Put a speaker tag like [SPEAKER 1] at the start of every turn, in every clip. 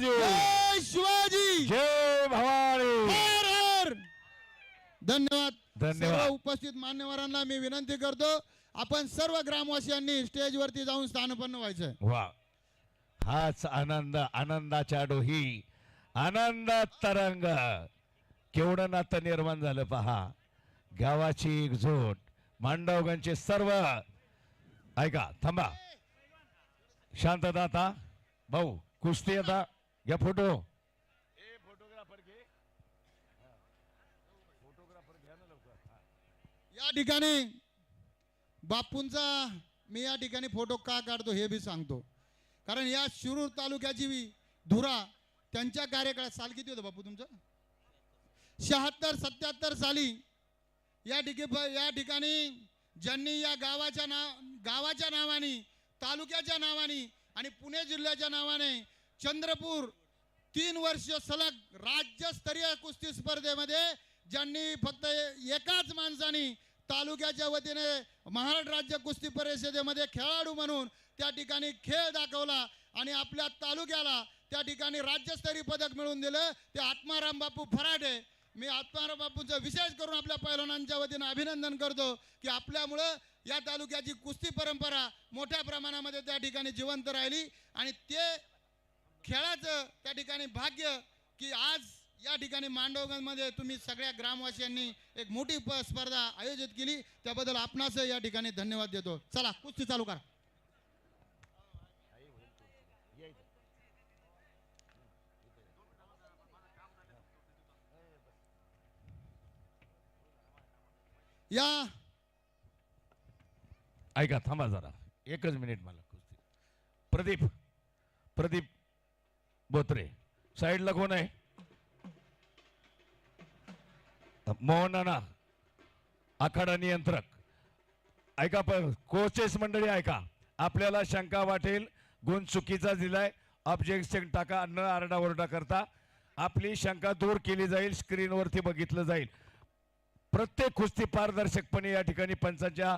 [SPEAKER 1] शिवाजी!
[SPEAKER 2] जय शिवाजी!
[SPEAKER 1] जय भवानी!
[SPEAKER 2] हर हर! धन्यवाद.
[SPEAKER 1] धन्यवाद.
[SPEAKER 2] सर्व उपस्थित मान्यवरांना मी विनंती करतो आपण सर्व ग्रामवासियांनी स्टेजवरती जाऊन स्थानपन्न व्हायचं
[SPEAKER 1] वा. हाच आनंद आनंदाच्या डोही आनंदात तरंग. केवढं नातं निर्माण झालं पहा. गावाची एकजूट मांडवगणचे सर्व. ऐका थांबा. शांतता आता. भाऊ कुस्ती आता. घ्या फोटो.
[SPEAKER 2] या ठिकाणी बापूंचा मी या ठिकाणी फोटो का काढतो हे बी सांगतो. कारण या शिरूर तालुक्याची धुरा त्यांच्या कार्यकाळात साल किती होतं बापू तुमचं? शहात्तर सत्याहत्तर साली या ठिकाणी या ठिकाणी ज्यांनी या गावाच्या नाव गावाच्या नावाने तालुक्याच्या नावाने आणि पुणे जिल्ह्याच्या नावाने चंद्रपूर तीन वर्ष सलग राज्यस्तरीय कुस्ती स्पर्धेमध्ये ज्यांनी फक्त एकाच माणसाने तालुक्याच्या वतीने महाराष्ट्र राज्य कुस्ती परिषदेमध्ये खेळाडू म्हणून त्या ठिकाणी खेळ दाखवला आणि आपल्या तालुक्याला त्या ठिकाणी राज्यस्तरीय पदक मिळवून दिलं. ते आत्माराम बापू फराटे. मी आत्माराम बापूंचं विशेष करून आपल्या पैलवानांच्या वतीनं अभिनंदन करतो की आपल्यामुळं या तालुक्याची कुस्ती परंपरा मोठ्या प्रमाणामध्ये त्या ठिकाणी जिवंत राहिली आणि ते खेळाचं त्या ठिकाणी भाग्य की आज या ठिकाणी मांडवगंजमध्ये तुम्ही सगळ्या ग्रामवासियांनी एक मोठी स्पर्धा आयोजित केली. त्याबद्दल आपणास या ठिकाणी धन्यवाद देतो. चला कुस्ती चालू करा. या.
[SPEAKER 1] ऐका थांबा जरा. एकच मिनिट मला कुस्ती. प्रदीप प्रदीप बोत्रे. साईडला कोण आहे? मोहन आखाडा नियंत्रक. ऐका पण कोचेस मंडळी ऐका. आपल्याला शंका वाटेल गुण चुकीचा दिलाय ऑब्जेक्शन टाका न आरडाओरडा करता. आपली शंका दूर केली जाईल स्क्रीनवरती बघितलं जाईल. प्रत्येक कुस्ती पारदर्शकपणे या ठिकाणी पंचांच्या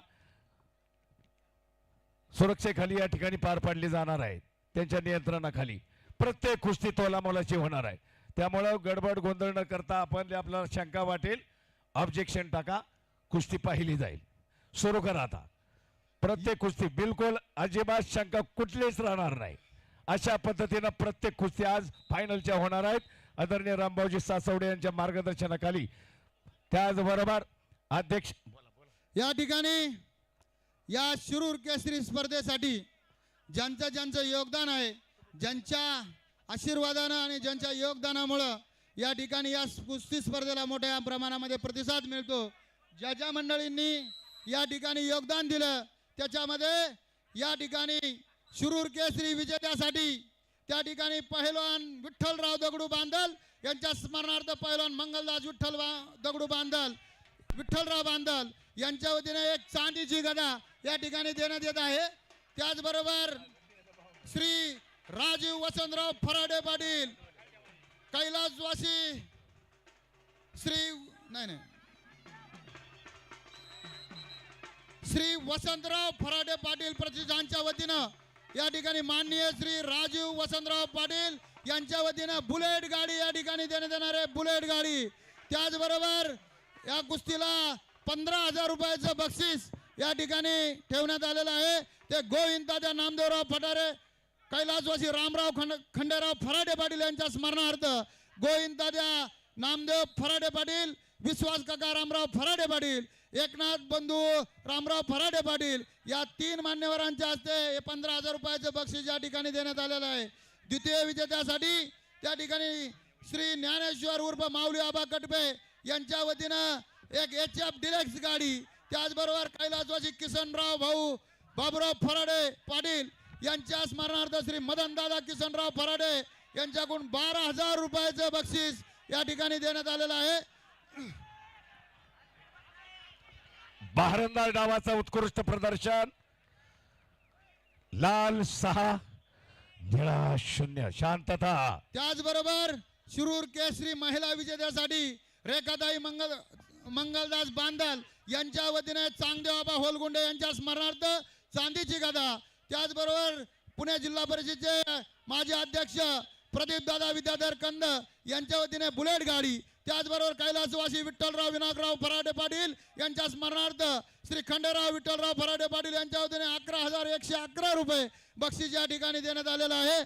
[SPEAKER 1] सुरक्षेखाली या ठिकाणी पार पाडली जाणार आहे. त्यांच्या नियंत्रणाखाली. प्रत्येक कुस्ती तोलामोलाची होणार आहे. त्यामुळं गडबड गोंधळ न करता आपण आपल्याला शंका वाटेल ऑब्जेक्शन टाका कुस्ती पाहिली जाईल. सुरू करा आता. प्रत्येक कुस्ती बिलकुल अजिबात शंका कुठलीच राहणार नाही. अशा पद्धतीनं प्रत्येक कुस्ती आज फायनलच्या होणार आहेत. आदरणीय रामभाऊजी सासवडे यांच्या मार्गदर्शनाखाली. त्याचबरोबर अध्यक्ष
[SPEAKER 2] या ठिकाणी या शिरूर केसरी स्पर्धेसाठी ज्यांचं ज्यांचं योगदान आहे ज्यांच्या आशीर्वादानं आणि ज्यांच्या योगदानामुळं या ठिकाणी या कुस्ती स्पर्धेला मोठ्या प्रमाणामध्ये प्रतिसाद मिळतो. ज्या ज्या मंडळींनी या ठिकाणी योगदान दिलं त्याच्यामध्ये या ठिकाणी शिरूर केसरी विजेत्यासाठी त्या ठिकाणी पहिलवान विठ्ठलराव दगडू बांधल यांच्या स्मरणार्थ पहिलवान मंगलदास विठ्ठल दगडू बांधल विठ्ठलराव बांधल यांच्या वतीने एक चांदीची गदा या ठिकाणी देण्यात येत आहे. त्याचबरोबर श्री राजीव वसंतराव फराडे पाटील कैलासवासी श्री नाही नाही. श्री वसंतराव फराडे पाटील प्रतिष्ठानच्या वतीनं या ठिकाणी माननीय श्री राजीव वसंतराव पाटील यांच्या वतीनं बुलेट गाडी या ठिकाणी देण्यात येणार आहे. बुलेट गाडी. त्याचबरोबर या कुस्तीला पंधरा हजार रुपयाचं बक्षीस या ठिकाणी ठेवण्यात आलेलं आहे. ते गोविंदाच्या नामदेवराव फटारे कैलासवासी रामराव खंड खंडेराव फराडे पाटील यांच्या स्मरणार्थ गोविंदाद्या नामदेव फराडे पाटील विश्वास काका रामराव फराडे पाटील एकनाथ बंधू रामराव फराडे पाटील या तीन मान्यवरांच्या हस्ते हे पंधरा हजार रुपयाचं बक्षीस या ठिकाणी देण्यात आलेलं आहे. द्वितीय विजेत्यासाठी त्या ठिकाणी श्री ज्ञानेश्वर उर्फ माऊली आबा कटपे यांच्या वतीनं एक एच एफ डिलेक्स गाडी त्याचबरोबर कैलासवासी किसनराव भाऊ बाबुराव फराडे पाटील यांच्या स्मरणार्थ श्री मदनदादा किसनराव फराडे यांच्याकडून बारा हजार रुपयाचं बक्षीस या ठिकाणी देण्यात आलेलं आहे.
[SPEAKER 1] बहारंदार डावाचा उत्कृष्ट प्रदर्शन. लाल सहा निळा शून्य शांतता.
[SPEAKER 2] त्याचबरोबर शिरूर केसरी महिला विजेत्यासाठी रेखाताई मंगल मंगलदास बांदल यांच्या वतीने चांगदेवाबा होलगुंडे यांच्या स्मरणार्थ चांदीची गादा त्याचबरोबर पुणे जिल्हा परिषदेचे माजी अध्यक्ष प्रदीप दादा विद्याधर कंद यांच्या वतीने बुलेट गाडी त्याचबरोबर कैलासवासी विठ्ठलराव विनायकराव फराडे पाटील यांच्या स्मरणार्थ श्री खंडेराव विठ्ठलराव फराडे पाटील यांच्या वतीने अकरा हजार एकशे अकरा रुपये बक्षीस या ठिकाणी देण्यात आलेलं आहे.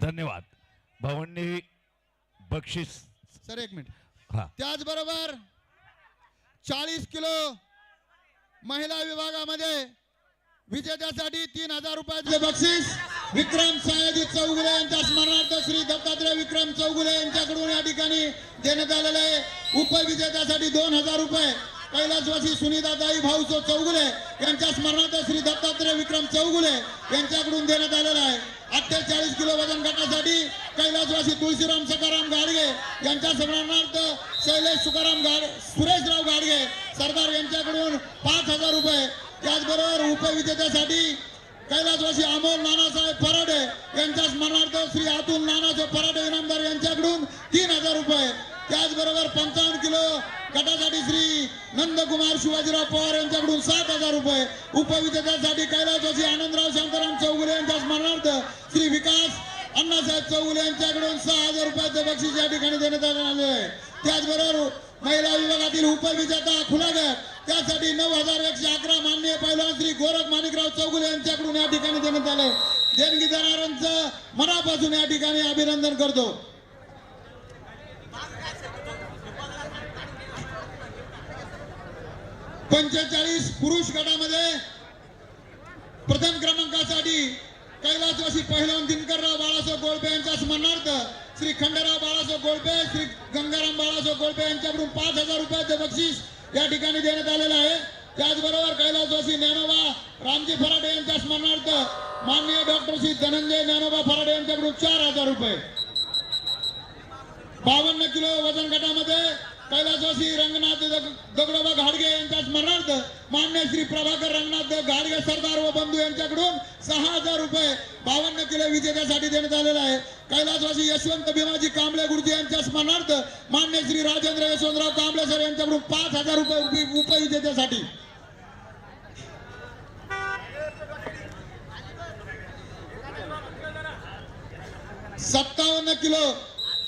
[SPEAKER 1] धन्यवाद. भावांनी बक्षीस.
[SPEAKER 2] सर एक मिनिट.
[SPEAKER 1] हा.
[SPEAKER 2] त्याचबरोबर चाळीस किलो महिला विभागामध्ये विजेत्यासाठी तीन हजार रुपयाचे बक्षीस. विक्रम सयाजी चौगुले यांच्या स्मरणार्थ श्री दत्तात्रय विक्रम चौगुले यांच्याकडून या ठिकाणी देण्यात आलेले आहे. उपविजेत्यासाठी दोन हजार रुपये. कैलासवासी सुनीताताई भाऊसो चौगुले यांच्या स्मरणार्थ श्री दत्तात्रय विक्रम चौगुले यांच्याकडून देण्यात आलेला आहे. अठ्ठेचाळीस किलो वजन गटासाठी कैलासवासी तुळशीराम सकाराम गाडगे यांच्या सन्मानार्थ शैलेश सुकाराम गाड सुरेशराव गाडगे सरदार यांच्याकडून पाच हजार रुपये. त्याचबरोबर उपविजेत्यासाठी कैलासवासी अमोल नानासाहेब फराडे यांच्या स्मरणार्थ श्री अतुल नानासाहेब फराडे इनामदार यांच्याकडून तीन हजार रुपये. त्याचबरोबर पंचा गटासाठी श्री नंदकुमार शिवाजीराव पवार यांच्याकडून सात हजार रुपये उपविजेत्यासाठी कैलासवासी आनंदराव शांताराम चौगुले यांच्या स्मरणार्थ श्री विकास अण्णासाहेब चौगुले यांच्याकडून सहा हजार रुपयाचं बक्षीस या ठिकाणी देण्यात आले आहे. त्याचबरोबर महिला विभागातील उपविजेता खुला गट त्यासाठी नऊ हजार एकशे अकरा माननीय पहिला श्री गोरख माणिकराव चौगुले यांच्याकडून या ठिकाणी देण्यात आले देणगी देणाऱ्यांचं मनापासून या ठिकाणी अभिनंदन करतो. पंचेचाळीस पुरुष गटामध्ये प्रथम क्रमांकासाठी कैलासवासी पहिलवान दिनकरराव बाळासाहेब गोळपे यांच्या स्मरणार्थ श्री खंडेराव बाळासाहेब गोळपे श्री गंगाराम बाळासाहेब गोळपे यांच्याकडून पाच हजार रुपयाचे बक्षीस या ठिकाणी देण्यात आलेलं आहे. त्याचबरोबर कैलासवासी ज्ञानोबा रामजी फराडे यांच्या स्मरणार्थ माननीय डॉक्टर श्री धनंजय ज्ञानोबा फराडे यांच्याकडून चार हजार रुपये. बावन्न किलो वजन गटामध्ये कैलासवासी रंगनाथ दगडोबा घाडगे यांच्या स्मरणार्थ मान्य श्री प्रभाकर रंगनाथ घाडगे सरदार व बंधू यांच्याकडून सहा हजार रुपये बावन्न किलो विजेत्यासाठी देण्यात आलेला आहे. कैलासवासी यशवंत भीमाजी कांबळे गुरुजी यांच्या स्मरणार्थ मान्य श्री राजेंद्र यशवंतराव कांबळे सर यांच्याकडून पाच हजार रुपये उपविजेत्यासाठी. सत्तावन्न किलो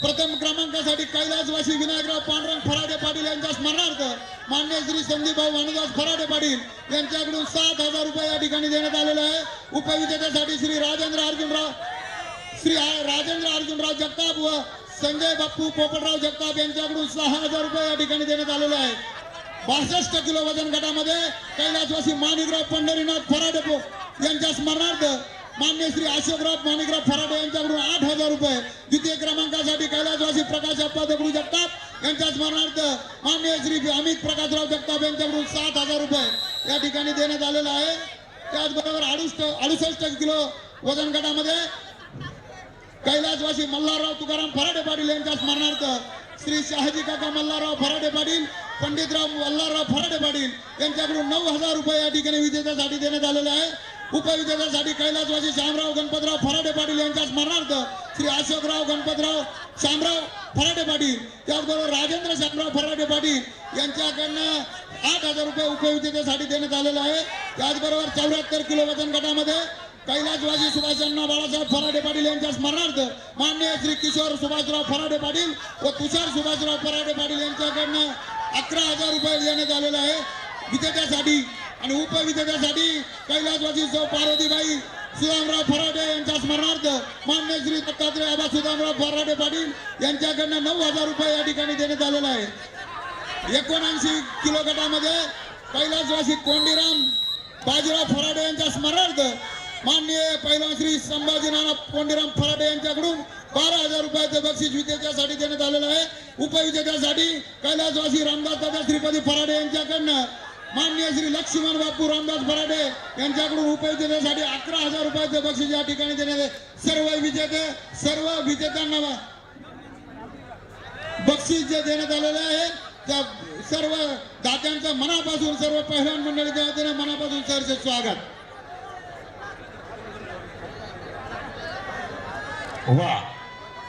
[SPEAKER 2] प्रथम क्रमांकासाठी कैलासवासी विनायकराव पांडुरंग फराडे पाटील यांच्या स्मरणार्थ मान्य श्री संदीपभाऊ भाऊ फराडे पाटील यांच्याकडून सात हजार रुपये या ठिकाणी देण्यात आलेले आहे. उपविजेत्यासाठी श्री राजेंद्र अर्जुनराव श्री राजेंद्र अर्जुनराव जगताप व संजय बाप्पू पोपटराव जगताप यांच्याकडून सहा हजार रुपये या ठिकाणी देण्यात आलेले आहे. बासष्ट किलो वजन गटामध्ये कैलासवासी माणिकराव पंढरीनाथ फराडे यांच्या स्मरणार्थ मान्य श्री अशोकराव माणिकराव फराडे यांच्याकडून आठ हजार रुपये द्वितीय क्रमांकासाठी कैलासवासी प्रकाश अप्पा दगडू जगताप यांच्या स्मरणार्थ मान्य श्री अमित प्रकाशराव जगताप यांच्याकडून सात हजार रुपये या ठिकाणी देण्यात आलेलं आहे. त्याचबरोबर अडुसष्ट अडुसष्ट किलो वजन गटामध्ये कैलासवासी मल्हारराव तुकाराम फराडे पाटील यांच्या स्मरणार्थ श्री शहाजी काका मल्हारराव फराडे पाटील पंडितराव मल्हारराव फराडे पाटील यांच्याकडून नऊ हजार रुपये या ठिकाणी विजेत्यासाठी देण्यात आलेले आहे. उपविजेत्यासाठी कैलासवासी श्यामराव गणपतराव फराडे पाटील यांच्या स्मरणार्थ श्री अशोकराव गणपतराव श्यामराव फराडे पाटील त्याचबरोबर राजेंद्र श्यामराव फराडे पाटील यांच्याकडनं आठ हजार रुपये उपविजेतेसाठी देण्यात आलेलं आहे. त्याचबरोबर चौऱ्याहत्तर किलो वजन गटामध्ये कैलासवासी सुभाषांना बाळासाहेब फराडे पाटील यांच्या स्मरणार्थ मान्य श्री किशोर सुभाषराव फराडे पाटील व तुषार सुभाषराव फराडे पाटील यांच्याकडनं अकरा हजार रुपये देण्यात आलेलं आहे. विजेत्यासाठी आणि उपविजेत्यासाठी कैलासवासी सौ पार्वतीबाई सुदामराव फराडे यांच्या स्मरणार्थ मान्य श्री दत्तात्रय आबा सुदामराव फराडे पाटील यांच्याकडनं नऊ हजार रुपये या ठिकाणी देण्यात आलेला आहे एकोणऐंशी किलो गटामध्ये कैलासवासी कोंडीराम बाजीराव फराडे यांच्या स्मरणार्थ माननीय पहिला श्री संभाजी नाना कोंडीराम फराडे यांच्याकडून बारा हजार रुपयाचं बक्षीस विजेत्यासाठी देण्यात आलेलं आहे. उपविजेत्यासाठी कैलासवासी रामदास दादा श्रीपती फराडे यांच्याकडनं माननीय श्री लक्ष्मण बापू रामदास बराडे यांच्याकडून उपविजेत्यासाठी अकरा हजार रुपयाचे बक्षीस या ठिकाणी देण्यात सर्व विजेते सर्व विजेत्यांना बक्षीस जे देण्यात आलेलं आहे त्या सर्व दात्यांचं मनापासून सर्व पहिल्या मंडळी देवतेने मनापासून सरचे स्वागत.
[SPEAKER 1] वा.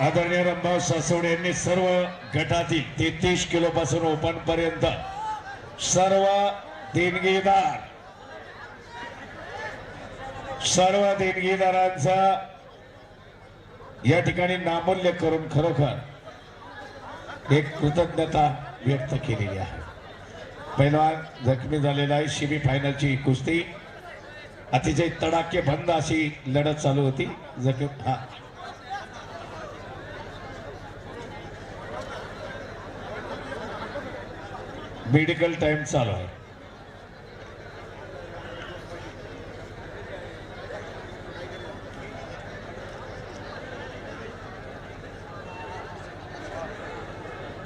[SPEAKER 1] आदरणीय रंभाव सासवडे यांनी सर्व गटातील तेहतीस किलो पासून ओपन पर्यंत सर्व देणगीदार. सर्व देणगीदारांचा या ठिकाणी नामूल्य करून खरोखर एक कृतज्ञता व्यक्त केलेली आहे. पहिलवान जखमी झालेला आहे शिमी फायनलची कुस्ती. अतिशय तडाके बंद अशी लढत चालू होती. जखमी हा. मेडिकल टाइम चालू आहे.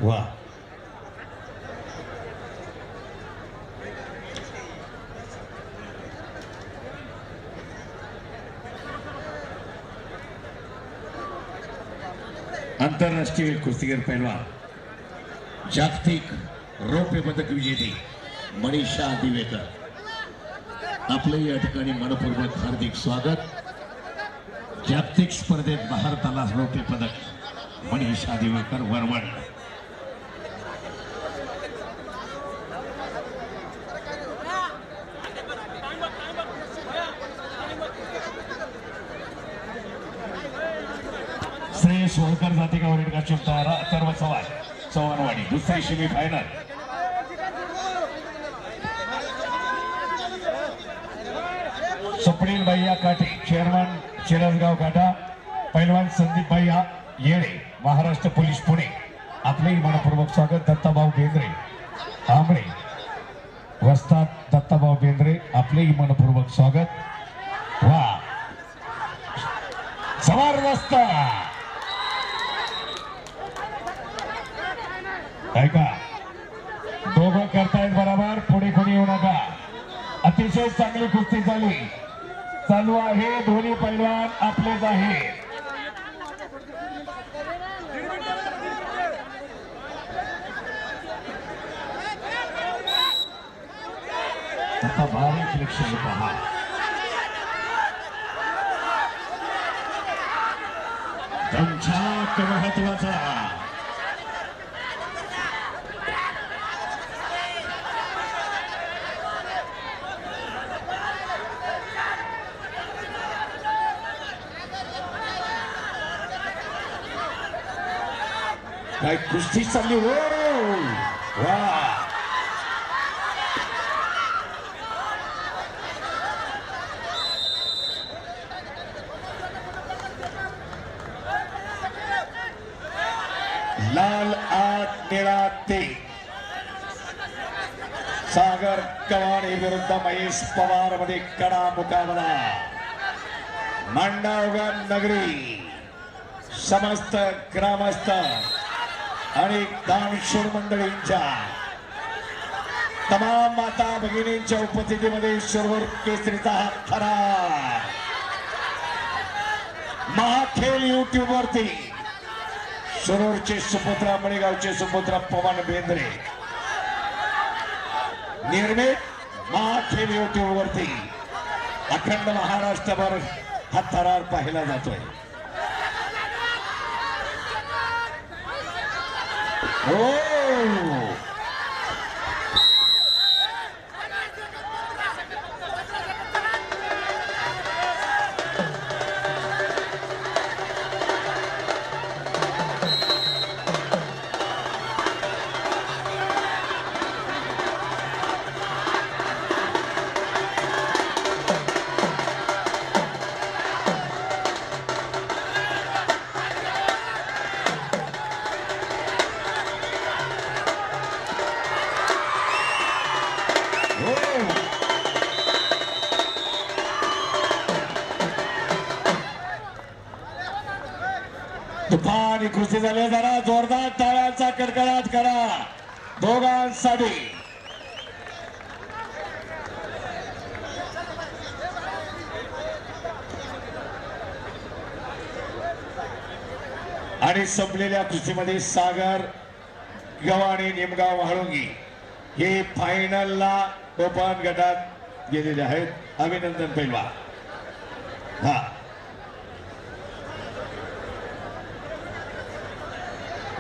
[SPEAKER 1] वा. आंतरराष्ट्रीय कुस्तीगीर पैलवान
[SPEAKER 3] जागतिक रौप्य पदक विजेते मनीषा दिवेकर. आपलं या ठिकाणी मनपूर्वक हार्दिक स्वागत. जागतिक स्पर्धेत भारताला रौप्य पदक मनीषा दिवेकर वरवड
[SPEAKER 1] दुसरे सोळकर जाते का वरील का अथर्व चव्हाण चव्हाणवाडी. दुसरी सेमी फायनल स्वप्नील भैया काटे चेअरमन चिरसगाव काटा पैलवान संदीप भैया येळे महाराष्ट्र पोलीस पुणे. आपलेही मनपूर्वक स्वागत दत्ताभाऊ बेंद्रे. आंबळे. वस्तात दत्ताभाऊ बेंद्रे आपलेही मनपूर्वक स्वागत. वा. जबरदस्त ऐका. दोघं करतायत बरोबर पुढे कोणी येऊ नका. अतिशय चांगली कुस्ती झाली. चालू आहे दोन्ही पैलवान आपलेच आहे. आता बारीक लक्ष पहा.
[SPEAKER 3] दमछाक महत्त्वाचा.
[SPEAKER 1] काय कुस्ती चालली हो वा लाल आठ निळा ते सागर कवाडे विरुद्ध महेश पवारमध्ये कडा मुकाबला मांडावगण नगरी समस्त ग्रामस्थ आणि दानशूर मंडळींच्या तमाम माता भगिनींच्या उपस्थितीमध्ये शिरवूर केसरीचा हा खरा महाखेल युट्यूब वरती शिरूरचे सुपुत्रा मणेगावचे सुपुत्रा पवन बेंद्रे. निर्मित महाखेल युट्यूब वरती अखंड महाराष्ट्रभर हा थरार पाहिला जातोय. हो तुफान झाली जरा जोरदार टाळ्यांचा कडकडाट करा. दोघांसाठी. आणि संपलेल्या कुस्तीमध्ये सागर गव्हाणे निमगाव वाळुंगी हे फायनलला ओपन गटात गेलेले आहेत. अभिनंदन पैलवान